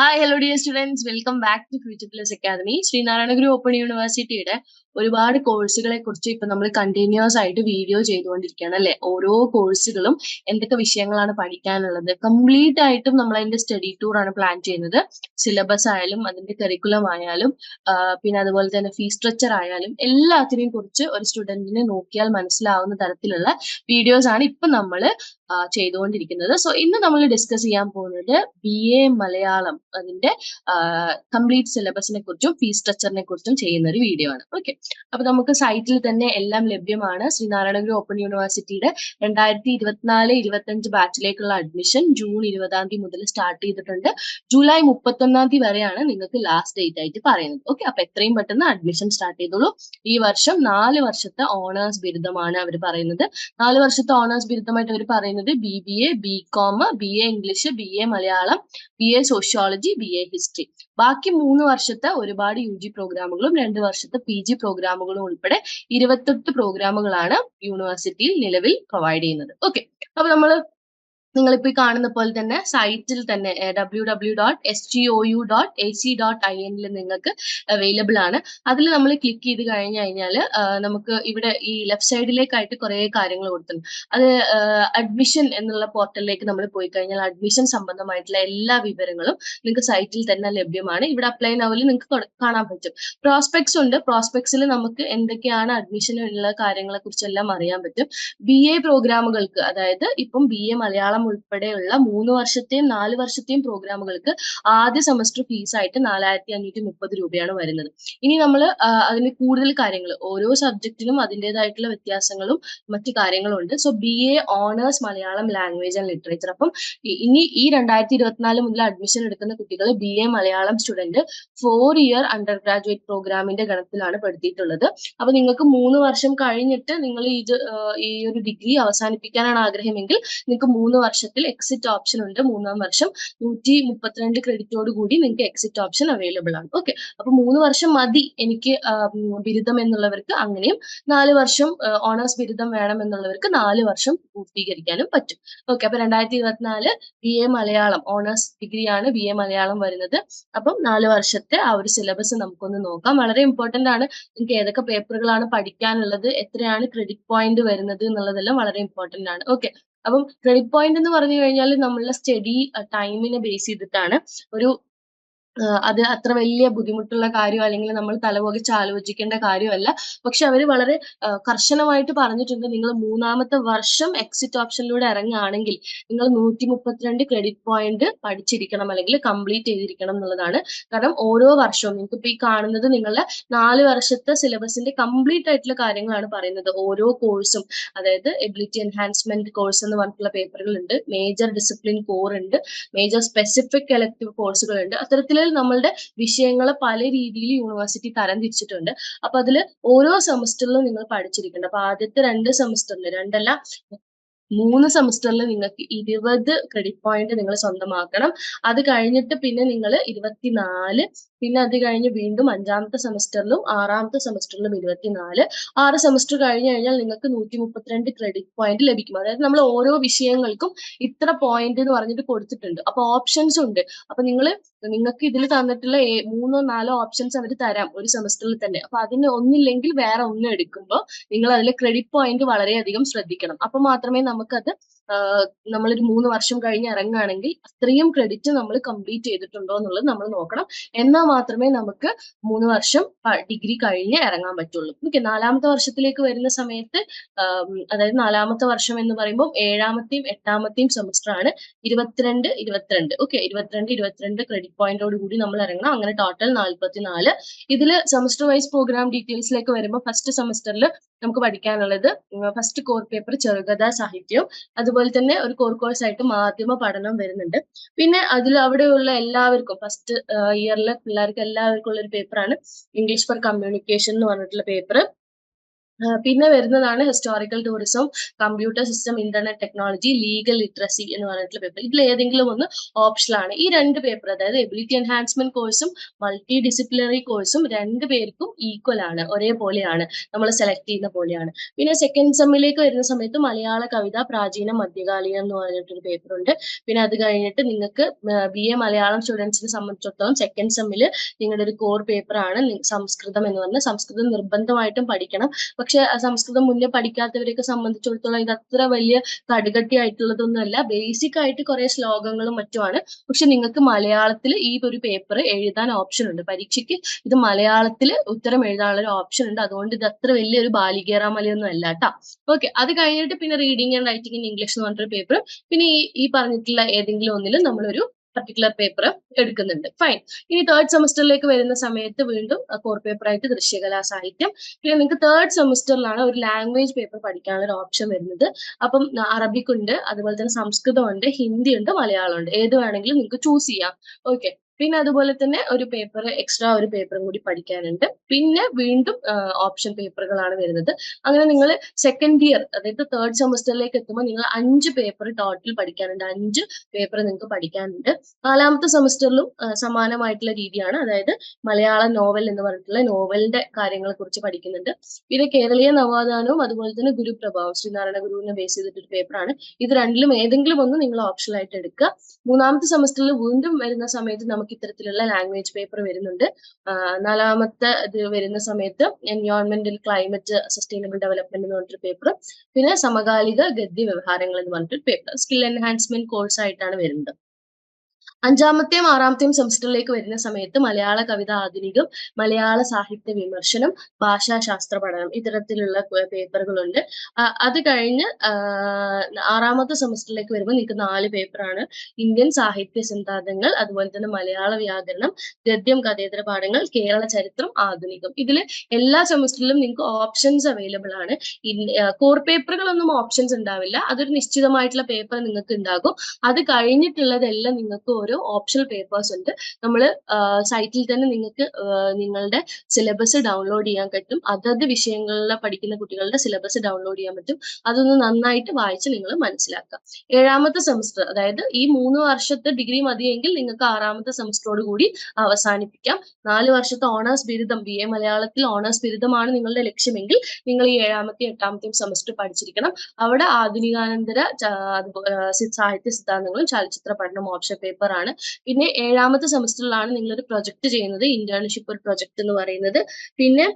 Hi hello dear students welcome back to future plus academy Sreenarayana Guru open യൂണിവേഴ്സിറ്റിയുടെ ഒരുപാട് കോഴ്സുകളെ കുറിച്ച് ഇപ്പൊ നമ്മൾ കണ്ടിന്യൂസ് ആയിട്ട് വീഡിയോ ചെയ്തുകൊണ്ടിരിക്കുകയാണ് അല്ലെ? ഓരോ കോഴ്സുകളും എന്തൊക്കെ വിഷയങ്ങളാണ് പഠിക്കാനുള്ളത്? കംപ്ലീറ്റ് ആയിട്ടും നമ്മൾ അതിന്റെ സ്റ്റഡി ടൂർ ആണ് പ്ലാൻ ചെയ്യുന്നത്. സിലബസ് ആയാലും അതിന്റെ കരിക്കുലം ആയാലും പിന്നെ അതുപോലെ തന്നെ ഫീസ് സ്ട്രക്ചർ ആയാലും എല്ലാത്തിനെയും കുറിച്ച് ഒരു സ്റ്റുഡന്റിനെ നോക്കിയാൽ മനസ്സിലാവുന്ന തരത്തിലുള്ള വീഡിയോസ് ആണ് ഇപ്പൊ നമ്മൾ ചെയ്തുകൊണ്ടിരിക്കുന്നത്. സോ ഇന്ന് നമ്മൾ ഡിസ്കസ് ചെയ്യാൻ പോകുന്നത് ബി എ മലയാളം. അതിന്റെ കംപ്ലീറ്റ് സിലബസിനെ കുറിച്ചും ഫീസ് സ്ട്രക്ചറിനെ കുറിച്ചും ചെയ്യുന്ന ഒരു വീഡിയോ ആണ്. ഓക്കെ അപ്പൊ നമുക്ക് സൈറ്റിൽ തന്നെ എല്ലാം ലഭ്യമാണ്. ശ്രീനാരായണഗുരു ഓപ്പൺ യൂണിവേഴ്സിറ്റിയുടെ രണ്ടായിരത്തി ഇരുപത്തിനാല് ഇരുപത്തഞ്ച് ബാച്ചിലേക്കുള്ള അഡ്മിഷൻ ജൂൺ ഇരുപതാം തീയതി മുതൽ സ്റ്റാർട്ട് ചെയ്തിട്ടുണ്ട്. ജൂലൈ മുപ്പത്തൊന്നാം തീയതി വരെയാണ് നിങ്ങൾക്ക് ലാസ്റ്റ് ഡേറ്റ് ആയിട്ട് പറയുന്നത്. ഓക്കെ അപ്പൊ എത്രയും പെട്ടെന്ന് അഡ്മിഷൻ സ്റ്റാർട്ട് ചെയ്തോളൂ. ഈ വർഷം നാല് വർഷത്തെ ഓണേഴ്സ് ബിരുദമാണ് അവർ പറയുന്നത്. നാല് വർഷത്തെ ഓണേഴ്സ് ബിരുദമായിട്ട് അവർ പറയുന്നത് B B A B com B A English B A Malayalam B A sociology B A history. ബാക്കി മൂന്ന് വർഷത്തെ ഒരുപാട് യു ജി പ്രോഗ്രാമുകളും രണ്ട് വർഷത്തെ പി ജി പ്രോഗ്രാമുകളും ഉൾപ്പെടെ ഇരുപത്തെട്ട് പ്രോഗ്രാമുകളാണ് യൂണിവേഴ്സിറ്റിയിൽ നിലവിൽ പ്രൊവൈഡ് ചെയ്യുന്നത്. ഓക്കെ. അപ്പൊ നമ്മൾ നിങ്ങളിപ്പോ ഈ കാണുന്ന പോലെ തന്നെ സൈറ്റിൽ തന്നെ W W dot S G O U dot A C dot I എനിൽ നിങ്ങൾക്ക് അവൈലബിൾ ആണ്. അതിൽ നമ്മൾ ക്ലിക്ക് ചെയ്ത് കഴിഞ്ഞ് കഴിഞ്ഞാൽ നമുക്ക് ഇവിടെ ഈ ലെഫ്റ്റ് സൈഡിലേക്കായിട്ട് കുറേ കാര്യങ്ങൾ കൊടുത്തിട്ടുണ്ട്. അത് അഡ്മിഷൻ എന്നുള്ള പോർട്ടലിലേക്ക് നമ്മൾ പോയി കഴിഞ്ഞാൽ അഡ്മിഷൻ സംബന്ധമായിട്ടുള്ള എല്ലാ വിവരങ്ങളും നിങ്ങൾക്ക് സൈറ്റിൽ തന്നെ ലഭ്യമാണ്. ഇവിടെ അപ്ലൈ നവൽ നിങ്ങൾക്ക് കാണാൻ പറ്റും. പ്രോസ്പെക്ട്സ് ഉണ്ട്. പ്രോസ്പെക്ട്സിൽ നമുക്ക് എന്തൊക്കെയാണ് അഡ്മിഷനുള്ള കാര്യങ്ങളെ കുറിച്ചെല്ലാം അറിയാൻ പറ്റും. ബി എ പ്രോഗ്രാമുകൾക്ക് അതായത് ഇപ്പം ബി എ മലയാളം ഉൾപ്പെടെയുള്ള മൂന്ന് വർഷത്തെയും നാല് വർഷത്തെയും പ്രോഗ്രാമുകൾക്ക് ആദ്യ സെമസ്റ്റർ ഫീസ് ആയിട്ട് നാലായിരത്തി അഞ്ഞൂറ്റി മുപ്പത് രൂപയാണ് വരുന്നത്. ഇനി നമ്മൾ അതിന് കൂടുതൽ കാര്യങ്ങൾ ഓരോ സബ്ജക്റ്റിനും അതിന്റെതായിട്ടുള്ള വ്യത്യാസങ്ങളും മറ്റു കാര്യങ്ങളും ഉണ്ട് so B A honours Malayalam language and literature അപ്പം ഇനി ഈ രണ്ടായിരത്തി ഇരുപത്തിനാല് മുതൽ അഡ്മിഷൻ എടുക്കുന്ന കുട്ടികൾ B A Malayalam student four year undergraduate പ്രോഗ്രാമിന്റെ ഗണത്തിലാണ് പെടുത്തിയിട്ടുള്ളത്. അപ്പൊ നിങ്ങൾക്ക് മൂന്ന് വർഷം കഴിഞ്ഞിട്ട് നിങ്ങൾ ഇത് ഈ ഒരു ഡിഗ്രി അവസാനിപ്പിക്കാനാണ് ആഗ്രഹമെങ്കിൽ നിങ്ങൾക്ക് മൂന്ന് വർഷത്തിൽ എക്സിറ്റ് ഓപ്ഷൻ ഉണ്ട്. മൂന്നാം വർഷം നൂറ്റി മുപ്പത്തിരണ്ട് ക്രെഡിറ്റോട് കൂടി നിങ്ങൾക്ക് എക്സിറ്റ് ഓപ്ഷൻ അവൈലബിൾ ആണ്. ഓക്കെ അപ്പൊ മൂന്ന് വർഷം മതി എനിക്ക് ബിരുദം എന്നുള്ളവർക്ക് അങ്ങനെയും നാല് വർഷം ഓണേഴ്സ് ബിരുദം വേണം എന്നുള്ളവർക്ക് നാല് വർഷം പൂർത്തീകരിക്കാനും പറ്റും. ഓക്കെ അപ്പൊ രണ്ടായിരത്തി ഇരുപത്തിനാല് ബി എ മലയാളം ഓണേഴ്സ് ഡിഗ്രിയാണ് ബി എ മലയാളം വരുന്നത്. അപ്പം നാല് വർഷത്തെ ആ ഒരു സിലബസ് നമുക്കൊന്ന് നോക്കാം. വളരെ ഇമ്പോർട്ടന്റ് ആണ്. നിങ്ങൾക്ക് ഏതൊക്കെ പേപ്പറുകളാണ് പഠിക്കാനുള്ളത് എത്രയാണ് ക്രെഡിറ്റ് പോയിന്റ് വരുന്നത് എന്നുള്ളതെല്ലാം വളരെ ഇമ്പോർട്ടന്റ് ആണ്. ഓക്കെ അപ്പം ക്രെഡിറ്റ് പോയിന്റ് എന്ന് പറഞ്ഞു കഴിഞ്ഞാൽ നമ്മളുടെ സ്റ്റഡി ടൈമിനെ ബേസ് ചെയ്തിട്ടാണ് ഒരു അത് അത്ര വലിയ ബുദ്ധിമുട്ടുള്ള കാര്യം അല്ലെങ്കിൽ നമ്മൾ തലപോകിച്ച് ആലോചിക്കേണ്ട കാര്യമല്ല പക്ഷെ അവർ വളരെ കർശനമായിട്ട് പറഞ്ഞിട്ടുണ്ട്. നിങ്ങൾ മൂന്നാമത്തെ വർഷം എക്സിറ്റ് ഓപ്ഷനിലൂടെ ഇറങ്ങുകയാണെങ്കിൽ നിങ്ങൾ നൂറ്റി മുപ്പത്തിരണ്ട് ക്രെഡിറ്റ് പോയിന്റ് പഠിച്ചിരിക്കണം അല്ലെങ്കിൽ കംപ്ലീറ്റ് ചെയ്തിരിക്കണം എന്നുള്ളതാണ്. കാരണം ഓരോ വർഷവും നിങ്ങൾക്ക് ഇപ്പൊ ഈ കാണുന്നത് നിങ്ങളുടെ നാല് വർഷത്തെ സിലബസിന്റെ കംപ്ലീറ്റ് ആയിട്ടുള്ള കാര്യങ്ങളാണ് പറയുന്നത്. ഓരോ കോഴ്സും അതായത് എബിലിറ്റി എൻഹാൻസ്മെന്റ് കോഴ്സ് എന്ന് പറഞ്ഞിട്ടുള്ള പേപ്പറുകൾ ഉണ്ട് മേജർ ഡിസിപ്ലിൻ കോർ ഉണ്ട്. മേജർ സ്പെസിഫിക് എലക്ടീവ് കോഴ്സുകൾ ഉണ്ട് അത്തരത്തിൽ നമ്മളുടെ വിഷയങ്ങൾ പല രീതിയിൽ യൂണിവേഴ്സിറ്റി തരം തിരിച്ചിട്ടുണ്ട്. അപ്പൊ അതിൽ ഓരോ സെമസ്റ്ററിലും നിങ്ങൾ പഠിച്ചിരിക്കണം അപ്പൊ ആദ്യത്തെ രണ്ട് സെമസ്റ്ററിൽ രണ്ടല്ല മൂന്ന് സെമസ്റ്ററിൽ നിങ്ങൾക്ക് ഇരുപത് ക്രെഡിറ്റ് പോയിന്റ് നിങ്ങൾ സ്വന്തമാക്കണം. അത് കഴിഞ്ഞിട്ട് പിന്നെ നിങ്ങൾ ഇരുപത്തിനാല് പിന്നെ അത് കഴിഞ്ഞ് വീണ്ടും അഞ്ചാമത്തെ സെമസ്റ്ററിലും ആറാമത്തെ സെമസ്റ്ററിലും ഇരുപത്തിനാല്. ആറ് സെമസ്റ്റർ കഴിഞ്ഞ് കഴിഞ്ഞാൽ നിങ്ങൾക്ക് നൂറ്റി മുപ്പത്തിരണ്ട് ക്രെഡിറ്റ് പോയിന്റ് ലഭിക്കും. അതായത് നമ്മൾ ഓരോ വിഷയങ്ങൾക്കും ഇത്ര പോയിന്റ് എന്ന് പറഞ്ഞിട്ട് കൊടുത്തിട്ടുണ്ട്. അപ്പൊ ഓപ്ഷൻസ് ഉണ്ട്. അപ്പൊ നിങ്ങൾ നിങ്ങൾക്ക് ഇതിൽ തന്നിട്ടുള്ള മൂന്നോ നാലോ ഓപ്ഷൻസ് അവർ തരാം ഒരു സെമസ്റ്ററിൽ തന്നെ. അപ്പൊ അതിന് ഒന്നില്ലെങ്കിൽ വേറെ ഒന്നും എടുക്കുമ്പോൾ നിങ്ങൾ അതിലെ ക്രെഡിറ്റ് പോയിന്റ് വളരെയധികം ശ്രദ്ധിക്കണം. അപ്പൊ മാത്രമേ നമുക്കത് നമ്മളൊരു മൂന്ന് വർഷം കഴിഞ്ഞ് ഇറങ്ങുകയാണെങ്കിൽ അത്രയും ക്രെഡിറ്റ് നമ്മൾ കംപ്ലീറ്റ് ചെയ്തിട്ടുണ്ടോ എന്നുള്ളത് നമ്മൾ നോക്കണം. എന്നാൽ മാത്രമേ നമുക്ക് മൂന്ന് വർഷം ഡിഗ്രി കഴിഞ്ഞ് ഇറങ്ങാൻ പറ്റുള്ളൂ. ഓക്കെ നാലാമത്തെ വർഷത്തിലേക്ക് വരുന്ന സമയത്ത് അതായത് നാലാമത്തെ വർഷം എന്ന് പറയുമ്പോൾ ഏഴാമത്തെയും എട്ടാമത്തെയും സെമസ്റ്റർ ആണ് ഇരുപത്തിരണ്ട് ഇരുപത്തിരണ്ട്. ഓക്കെ ഇരുപത്തിരണ്ട് ഇരുപത്തിരണ്ട് ക്രെഡിറ്റ് പോയിന്റോട് കൂടി നമ്മൾ ഇറങ്ങണം. അങ്ങനെ ടോട്ടൽ നാല്പത്തിനാല്. ഇതിൽ സെമസ്റ്റർ വൈസ് പ്രോഗ്രാം ഡീറ്റെയിൽസിലേക്ക് വരുമ്പോൾ ഫസ്റ്റ് സെമസ്റ്ററിൽ നമുക്ക് പഠിക്കാനുള്ളത് ഫസ്റ്റ് കോർ പേപ്പർ ചെറുകഥാ സാഹിത്യം അതുപോലെ തന്നെ ഒരു കോർ കോഴ്സ് ആയിട്ട് മാധ്യമ പഠനം വരുന്നുണ്ട്. പിന്നെ അതിൽ അവിടെയുള്ള എല്ലാവർക്കും ഫസ്റ്റ് ഇയറിലെ പിള്ളേർക്ക് എല്ലാവർക്കും ഉള്ള ഒരു പേപ്പറാണ് ഇംഗ്ലീഷ് ഫോർ കമ്മ്യൂണിക്കേഷൻ എന്ന് പറഞ്ഞിട്ടുള്ള പേപ്പർ പിന്നെ വരുന്നതാണ് historical tourism computer system internet technology legal literacy എന്ന് പറഞ്ഞിട്ടുള്ള പേപ്പർ ഇതിൽ ഏതെങ്കിലും ഒന്ന് ഓപ്ഷനിലാണ് ഈ രണ്ട് പേപ്പർ അതായത് എബിലിറ്റി എൻഹാൻസ്മെന്റ് കോഴ്സും മൾട്ടി ഡിസിപ്ലിനറി കോഴ്സും രണ്ട് പേർക്കും ഈക്വൽ ആണ് ഒരേപോലെയാണ് നമ്മൾ സെലക്ട് ചെയ്യുന്ന പോലെയാണ്. പിന്നെ സെക്കൻഡ് സെമ്മിലേക്ക് വരുന്ന സമയത്ത് മലയാള കവിത പ്രാചീന മധ്യകാലീനം എന്ന് പറഞ്ഞിട്ടൊരു പേപ്പർ ഉണ്ട്. പിന്നെ അത് കഴിഞ്ഞിട്ട് നിങ്ങൾക്ക് ബി എ മലയാളം സ്റ്റുഡൻസിനെ സംബന്ധിച്ചിടത്തോളം സെക്കൻഡ് സെമ്മിൽ നിങ്ങളുടെ ഒരു കോർ പേപ്പർ ആണ് സംസ്കൃതം എന്ന് പറഞ്ഞാൽ സംസ്കൃതം നിർബന്ധമായിട്ടും പഠിക്കണം. പക്ഷെ സംസ്കൃതം മുന്നേ പഠിക്കാത്തവരെയൊക്കെ സംബന്ധിച്ചിടത്തോളം ഇത് അത്ര വലിയ കടുകട്ടി ആയിട്ടുള്ളതൊന്നുമല്ല ബേസിക് ആയിട്ട് കുറെ ശ്ലോകങ്ങളും മറ്റുമാണ്. പക്ഷെ നിങ്ങൾക്ക് മലയാളത്തിൽ ഈ ഒരു പേപ്പർ എഴുതാൻ ഓപ്ഷൻ ഉണ്ട്. പരീക്ഷയ്ക്ക് ഇത് മലയാളത്തിൽ ഉത്തരം എഴുതാനുള്ള ഒരു ഓപ്ഷൻ ഉണ്ട്. അതുകൊണ്ട് ഇത് അത്ര വലിയൊരു ബാലികേറാമലയൊന്നും അല്ല കേട്ടോ. ഓക്കെ അത് കഴിഞ്ഞിട്ട് പിന്നെ reading and writing in English എന്ന് പറഞ്ഞൊരു പേപ്പർ പിന്നെ ഈ ഈ പറഞ്ഞിട്ടുള്ള ഏതെങ്കിലും ഒന്നിൽ നമ്മളൊരു പർട്ടിക്കുലർ പേപ്പർ എടുക്കുന്നുണ്ട്. ഫൈൻ ഇനി തേർഡ് സെമസ്റ്ററിലേക്ക് വരുന്ന സമയത്ത് വീണ്ടും കോർ പേപ്പർ ആയിട്ട് ദൃശ്യകലാ സാഹിത്യം. പിന്നെ നിങ്ങൾക്ക് തേർഡ് സെമസ്റ്ററിലാണ് ഒരു ലാംഗ്വേജ് പേപ്പർ പഠിക്കാനുള്ള ഒരു ഓപ്ഷൻ വരുന്നത്. അപ്പം അറബിക്കുണ്ട് അതുപോലെ തന്നെ സംസ്കൃതം ഉണ്ട് ഹിന്ദി ഉണ്ട് മലയാളം ഉണ്ട് ഏത് വേണമെങ്കിലും നിങ്ങൾക്ക് ചൂസ് ചെയ്യാം. ഓക്കെ പിന്നെ അതുപോലെ തന്നെ ഒരു പേപ്പർ എക്സ്ട്രാ ഒരു പേപ്പറും കൂടി പഠിക്കാനുണ്ട്. പിന്നെ വീണ്ടും ഓപ്ഷൻ പേപ്പറുകളാണ് വരുന്നത്. അങ്ങനെ നിങ്ങൾ സെക്കൻഡ് ഇയർ അതായത് തേർഡ് സെമസ്റ്ററിലേക്ക് എത്തുമ്പോൾ നിങ്ങൾ അഞ്ച് പേപ്പർ ടോട്ടൽ പഠിക്കാനുണ്ട്. അഞ്ച് പേപ്പർ നിങ്ങൾക്ക് പഠിക്കാനുണ്ട്. നാലാമത്തെ സെമസ്റ്ററിലും സമാനമായിട്ടുള്ള രീതിയാണ്. അതായത് മലയാള നോവൽ എന്ന് പറഞ്ഞിട്ടുള്ള നോവലിന്റെ കാര്യങ്ങളെ കുറിച്ച് പഠിക്കുന്നുണ്ട്. പിന്നെ കേരളീയ നവോത്ഥാനവും അതുപോലെ തന്നെ ഗുരുപ്രഭാവം ശ്രീനാരായണ ഗുരുവിനെ ബേസ് ചെയ്തിട്ടൊരു പേപ്പറാണ് ഇത് രണ്ടിലും ഏതെങ്കിലും ഒന്ന് നിങ്ങൾ ഓപ്ഷണൽ ആയിട്ട് എടുക്കുക. മൂന്നാമത്തെ സെമസ്റ്ററിൽ വീണ്ടും വരുന്ന സമയത്ത് നമുക്ക് ഇത്തരത്തിലുള്ള ലാംഗ്വേജ് പേപ്പർ വരുന്നുണ്ട്. നാലാമത്തെ ഇത് വരുന്ന സമയത്ത് എൻവയോൺമെന്റൽ ക്ലൈമറ്റ് സസ്റ്റൈനബിൾ ഡെവലപ്മെന്റ് എന്ന് പറഞ്ഞിട്ടൊരു പേപ്പർ പിന്നെ സമകാലിക ഗദ്യ വ്യവഹാരങ്ങൾ എന്ന് പറഞ്ഞിട്ടൊരു പേപ്പർ സ്കിൽ എൻഹാൻസ്മെന്റ് കോഴ്സ് ആയിട്ടാണ് വരുന്നത്. അഞ്ചാമത്തെയും ആറാമത്തെയും സെമസ്റ്ററിലേക്ക് വരുന്ന സമയത്ത് മലയാള കവിത ആധുനികം മലയാള സാഹിത്യ വിമർശനം ഭാഷാശാസ്ത്ര പഠനം ഇത്തരത്തിലുള്ള പേപ്പറുകളുണ്ട്. അത് കഴിഞ്ഞ് ആറാമത്തെ സെമസ്റ്ററിലേക്ക് വരുമ്പോൾ നിങ്ങൾക്ക് നാല് പേപ്പറാണ് ഇന്ത്യൻ സാഹിത്യ സിദ്ധാന്തങ്ങൾ അതുപോലെ തന്നെ മലയാള വ്യാകരണം ഗദ്യം കഥേതര പാഠങ്ങൾ കേരള ചരിത്രം ആധുനികം. ഇതിൽ എല്ലാ സെമസ്റ്ററിലും നിങ്ങൾക്ക് ഓപ്ഷൻസ് അവൈലബിൾ ആണ്. കോർ പേപ്പറുകളൊന്നും ഓപ്ഷൻസ് ഉണ്ടാവില്ല. അതൊരു നിശ്ചിതമായിട്ടുള്ള പേപ്പർ നിങ്ങൾക്ക് ഉണ്ടാകും. അത് കഴിഞ്ഞിട്ടുള്ളതെല്ലാം നിങ്ങൾക്ക് ഓരോ ഓപ്ഷണൽ പേപ്പേഴ്സ് ഉണ്ട്. നമ്മൾ സൈറ്റിൽ തന്നെ നിങ്ങൾക്ക് നിങ്ങളുടെ സിലബസ് ഡൗൺലോഡ് ചെയ്യാൻ പറ്റും. അതത് വിഷയങ്ങളിൽ പഠിക്കുന്ന കുട്ടികളുടെ സിലബസ് ഡൗൺലോഡ് ചെയ്യാൻ പറ്റും. അതൊന്ന് നന്നായിട്ട് വായിച്ച് നിങ്ങൾ മനസ്സിലാക്കുക. ഏഴാമത്തെ സെമസ്റ്റർ അതായത് ഈ മൂന്ന് വർഷത്തെ ഡിഗ്രി മതിയെങ്കിൽ നിങ്ങൾക്ക് ആറാമത്തെ സെമസ്റ്ററോട് കൂടി അവസാനിപ്പിക്കാം. നാല് വർഷത്തെ ഓണേഴ്സ് ബിരുദം ബി എ മലയാളത്തിൽ ഓണേഴ്സ് ബിരുദമാണ് നിങ്ങളുടെ ലക്ഷ്യമെങ്കിൽ നിങ്ങൾ ഈ ഏഴാമത്തെയും എട്ടാമത്തെയും സെമസ്റ്റർ പഠിച്ചിരിക്കണം. അവിടെ ആധുനികാനന്തര സാഹിത്യ സിദ്ധാന്തങ്ങളും ചലച്ചിത്ര പഠനം ഓപ്ഷൻ പേപ്പർ ആണ്. പിന്നെ ഏഴാമത്തെ സെമസ്റ്ററിലാണ് നിങ്ങളൊരു പ്രൊജക്ട് ചെയ്യുന്നത്. ഇന്റേൺഷിപ്പ് ഒരു പ്രൊജക്ട് എന്ന് പറയുന്നത്. പിന്നെ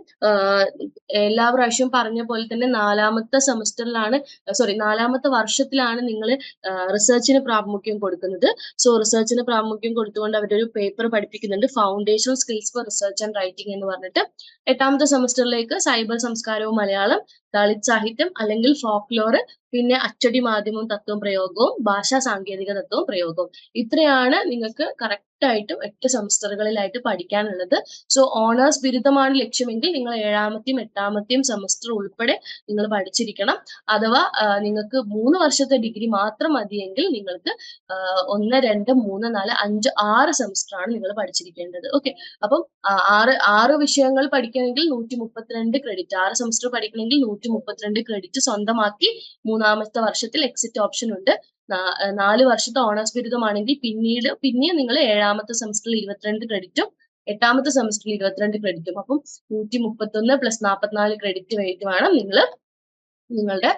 എല്ലാ പ്രാവശ്യവും പറഞ്ഞ പോലെ തന്നെ നാലാമത്തെ സെമസ്റ്ററിലാണ് സോറി നാലാമത്തെ വർഷത്തിലാണ് നിങ്ങൾ റിസർച്ചിന് പ്രാമുഖ്യം കൊടുക്കുന്നത്. സോ റിസർച്ചിന് പ്രാമുഖ്യം കൊടുത്തുകൊണ്ട് അവരൊരു പേപ്പർ പഠിപ്പിക്കുന്നുണ്ട്. Foundation skills for research and writing എന്ന് പറഞ്ഞിട്ട്. എട്ടാമത്തെ സെമസ്റ്ററിലേക്ക് സൈബർ സംസ്കാരവും മലയാളം ദളിത് സാഹിത്യം അല്ലെങ്കിൽ ഫോക്ലോർ പിന്നെ അച്ചടി മാധ്യമം തത്വം പ്രയോഗവും ഭാഷാ സാങ്കേതിക തത്വവും പ്രയോഗവും. ഇത്രയാണ് നിങ്ങൾക്ക് കറക്റ്റ് ആയിട്ടും എട്ട് സെമസ്റ്ററുകളിലായിട്ട് പഠിക്കാനുള്ളത്. സോ ഓണേഴ്സ് ബിരുദമാണ് ലക്ഷ്യമെങ്കിൽ നിങ്ങൾ ഏഴാമത്തെയും എട്ടാമത്തെയും സെമസ്റ്റർ ഉൾപ്പെടെ നിങ്ങൾ പഠിച്ചിരിക്കണം. അഥവാ നിങ്ങൾക്ക് മൂന്ന് വർഷത്തെ ഡിഗ്രി മാത്രം മതിയെങ്കിൽ നിങ്ങൾക്ക് ഒന്ന് രണ്ട് മൂന്ന് നാല് അഞ്ച് ആറ് സെമസ്റ്റർ ആണ് നിങ്ങൾ പഠിച്ചിരിക്കേണ്ടത്. ഓക്കെ അപ്പം ആറ് ആറ് വിഷയങ്ങൾ പഠിക്കണമെങ്കിൽ നൂറ്റി മുപ്പത്തിരണ്ട് ക്രെഡിറ്റ് ആറ് സെമസ്റ്റർ പഠിക്കണമെങ്കിൽ നൂറ്റി മുപ്പത്തിരണ്ട് ക്രെഡിറ്റ് സ്വന്തമാക്കി മൂന്നാമത്തെ വർഷത്തിൽ എക്സിറ്റ് ഓപ്ഷൻ ഉണ്ട്. നാല് വർഷത്തെ ഓണേഴ്സ് ബിരുദമാണെങ്കിൽ പിന്നീട് പിന്നെ നിങ്ങൾ ഏഴാമത്തെ സെമസ്റ്ററിൽ ഇരുപത്തിരണ്ട് ക്രെഡിറ്റും എട്ടാമത്തെ സെമസ്റ്ററിൽ ഇരുപത്തിരണ്ട് ക്രെഡിറ്റും അപ്പം നൂറ്റി മുപ്പത്തൊന്ന് പ്ലസ് നാൽപ്പത്തിനാല് ക്രെഡിറ്റ് വേണ്ടി വേണം നിങ്ങൾ നിങ്ങളുടെ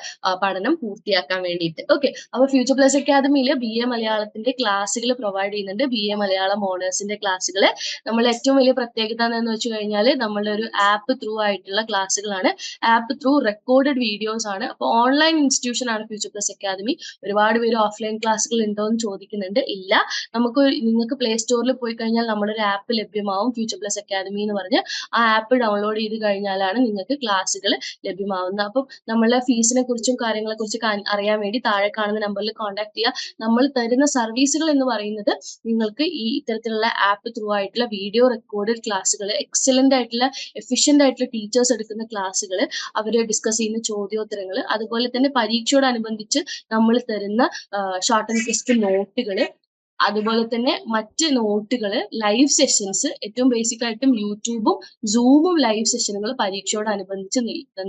പഠനം പൂർത്തിയാക്കാൻ വേണ്ടിയിട്ട്. ഓക്കെ അപ്പൊ ഫ്യൂച്ചർ പ്ലസ് അക്കാദമിയിൽ ബി എ മലയാളത്തിന്റെ ക്ലാസ്സുകൾ പ്രൊവൈഡ് ചെയ്യുന്നുണ്ട്. ബി എ മലയാളം ഓണേഴ്സിന്റെ ക്ലാസ്സുകൾ നമ്മൾ ഏറ്റവും വലിയ പ്രത്യേകത എന്ന് വെച്ച് കഴിഞ്ഞാൽ നമ്മളുടെ ഒരു ആപ്പ് ത്രൂ ആയിട്ടുള്ള ക്ലാസ്സുകളാണ്. ആപ്പ് ത്രൂ റെക്കോർഡഡ് വീഡിയോസ് ആണ്. അപ്പോൾ ഓൺലൈൻ ഇൻസ്റ്റിറ്റ്യൂഷൻ ആണ് ഫ്യൂച്ചർ പ്ലസ് അക്കാദമി ഒരുപാട് പേര് ഓഫ്ലൈൻ ക്ലാസ്സുകൾ ഉണ്ടോ എന്ന് ചോദിക്കുന്നുണ്ട്. ഇല്ല. നമുക്ക് നിങ്ങൾക്ക് പ്ലേ സ്റ്റോറിൽ പോയി കഴിഞ്ഞാൽ നമ്മുടെ ഒരു ആപ്പ് ലഭ്യമാവും ഫ്യൂച്ചർ പ്ലസ് അക്കാദമി എന്ന് പറഞ്ഞ്. ആ ആപ്പ് ഡൗൺലോഡ് ചെയ്ത് കഴിഞ്ഞാലാണ് നിങ്ങൾക്ക് ക്ലാസ്സുകൾ ലഭ്യമാവുന്നത്. അപ്പം നമ്മളെ ഫീസിനെ കുറിച്ചും കാര്യങ്ങളെ കുറിച്ചും അറിയാൻ വേണ്ടി താഴെ കാണുന്ന നമ്പറിൽ കോൺടാക്ട് ചെയ്യുക. നമ്മൾ തരുന്ന സർവീസുകൾ എന്ന് പറയുന്നത് നിങ്ങൾക്ക് ഈ ഇത്തരത്തിലുള്ള ആപ്പ് ത്രൂ ആയിട്ടുള്ള വീഡിയോ റെക്കോർഡഡ് ക്ലാസ്സുകൾ എക്സലന്റ് ആയിട്ടുള്ള എഫിഷ്യന്റ് ആയിട്ടുള്ള ടീച്ചേഴ്സ് എടുക്കുന്ന ക്ലാസ്സുകൾ അവർ ഡിസ്കസ് ചെയ്യുന്ന ചോദ്യോത്തരങ്ങൾ അതുപോലെ തന്നെ പരീക്ഷയോടനുബന്ധിച്ച് നമ്മൾ തരുന്ന ഷോർട്ട് ആൻഡ് ക്വസ്റ്റ് നോട്ടുകൾ അതുപോലെ തന്നെ മറ്റ് നോട്ടുകൾ ലൈവ് സെഷൻസ് ഏറ്റവും ബേസിക് ആയിട്ടും യൂട്യൂബും സൂമും ലൈവ് സെഷനുകൾ പരീക്ഷയോട് അനുബന്ധിച്ച്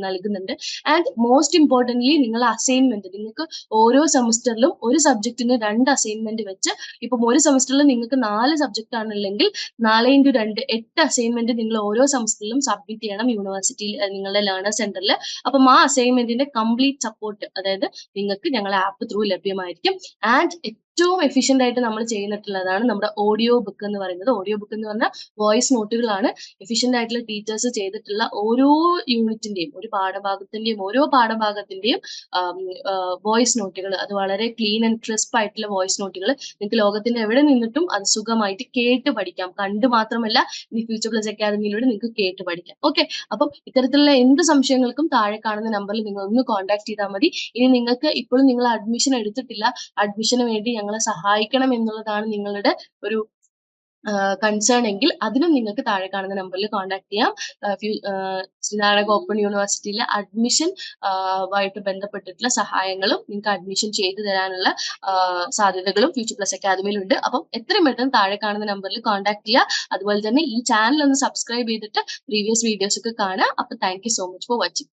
നൽകുന്നുണ്ട്. ആൻഡ് മോസ്റ്റ് ഇമ്പോർട്ടന്റ്ലി നിങ്ങൾ അസൈൻമെന്റ് നിങ്ങൾക്ക് ഓരോ സെമസ്റ്ററിലും ഒരു സബ്ജക്റ്റിന് രണ്ട് അസൈൻമെന്റ് വെച്ച് ഇപ്പം ഒരു സെമസ്റ്ററിൽ നിങ്ങൾക്ക് നാല് സബ്ജക്റ്റ് ആണല്ലെങ്കിൽ നാല് ഇന്റു രണ്ട് എട്ട് അസൈൻമെന്റ് നിങ്ങൾ ഓരോ സെമസ്റ്ററിലും സബ്മിറ്റ് ചെയ്യണം യൂണിവേഴ്സിറ്റിയിൽ നിങ്ങളുടെ ലേണേഴ്സ് സെന്ററിൽ അപ്പം ആ അസൈൻമെന്റിന്റെ കംപ്ലീറ്റ് സപ്പോർട്ട് അതായത് നിങ്ങൾക്ക് ഞങ്ങളുടെ ആപ്പ് ത്രൂ ലഭ്യമായിരിക്കും. ആൻഡ് ഏറ്റവും എഫിഷ്യന്റ് ആയിട്ട് നമ്മൾ ചെയ്യുന്നിട്ടുള്ളതാണ് നമ്മുടെ ഓഡിയോ ബുക്ക് എന്ന് പറയുന്നത്. ഓഡിയോ ബുക്ക് എന്ന് പറഞ്ഞാൽ വോയിസ് നോട്ടുകളാണ് എഫിഷ്യന്റ് ആയിട്ടുള്ള ടീച്ചേഴ്സ് ചെയ്തിട്ടുള്ള ഓരോ യൂണിറ്റിന്റെയും ഒരു പാഠഭാഗത്തിന്റെയും ഓരോ പാഠഭാഗത്തിന്റെയും വോയിസ് നോട്ടുകൾ അത് വളരെ ക്ലീൻ ആൻഡ് ക്രിസ്പ് ആയിട്ടുള്ള വോയിസ് നോട്ടുകൾ നിങ്ങൾക്ക് ലോകത്തിന്റെ എവിടെ നിന്നിട്ടും അത് സുഖമായിട്ട് കേട്ട് പഠിക്കാം. കണ്ട് മാത്രമല്ല ഇനി ഫ്യൂച്ചർ പ്ലസ് അക്കാദമിയിലൂടെ നിങ്ങൾക്ക് കേട്ട് പഠിക്കാം. ഓക്കെ അപ്പം ഇത്തരത്തിലുള്ള എന്ത് സംശയങ്ങൾക്കും താഴെ കാണുന്ന നമ്പറിൽ നിങ്ങൾ ഒന്ന് കോൺടാക്ട് ചെയ്താൽ മതി. ഇനി നിങ്ങൾക്ക് ഇപ്പോഴും നിങ്ങൾ അഡ്മിഷൻ എടുത്തിട്ടില്ല. അഡ്മിഷന് വേണ്ടി ഞങ്ങളെ സഹായിക്കണം എന്നുള്ളതാണ് നിങ്ങളുടെ ഒരു കൺസേൺ എങ്കിൽ അതിനും നിങ്ങൾക്ക് താഴെ കാണുന്ന നമ്പറിൽ കോൺടാക്ട് ചെയ്യാം. ശ്രീനാരായണ ഓപ്പൺ യൂണിവേഴ്സിറ്റിയിലെ അഡ്മിഷൻ ആയിട്ട് ബന്ധപ്പെട്ടിട്ടുള്ള സഹായങ്ങളും നിങ്ങൾക്ക് അഡ്മിഷൻ ചെയ്തു തരാനുള്ള സാധ്യതകളും ഫ്യൂച്ചർ പ്ലസ് അക്കാദമിയിലുണ്ട് അപ്പം എത്രയും പെട്ടെന്ന് താഴെ കാണുന്ന നമ്പറിൽ കോൺടാക്ട് ചെയ്യുക അതുപോലെ തന്നെ ഈ ചാനൽ ഒന്ന് സബ്സ്ക്രൈബ് ചെയ്തിട്ട് പ്രീവിയസ് വീഡിയോസ് ഒക്കെ കാണുക. അപ്പൊ thank so much for watching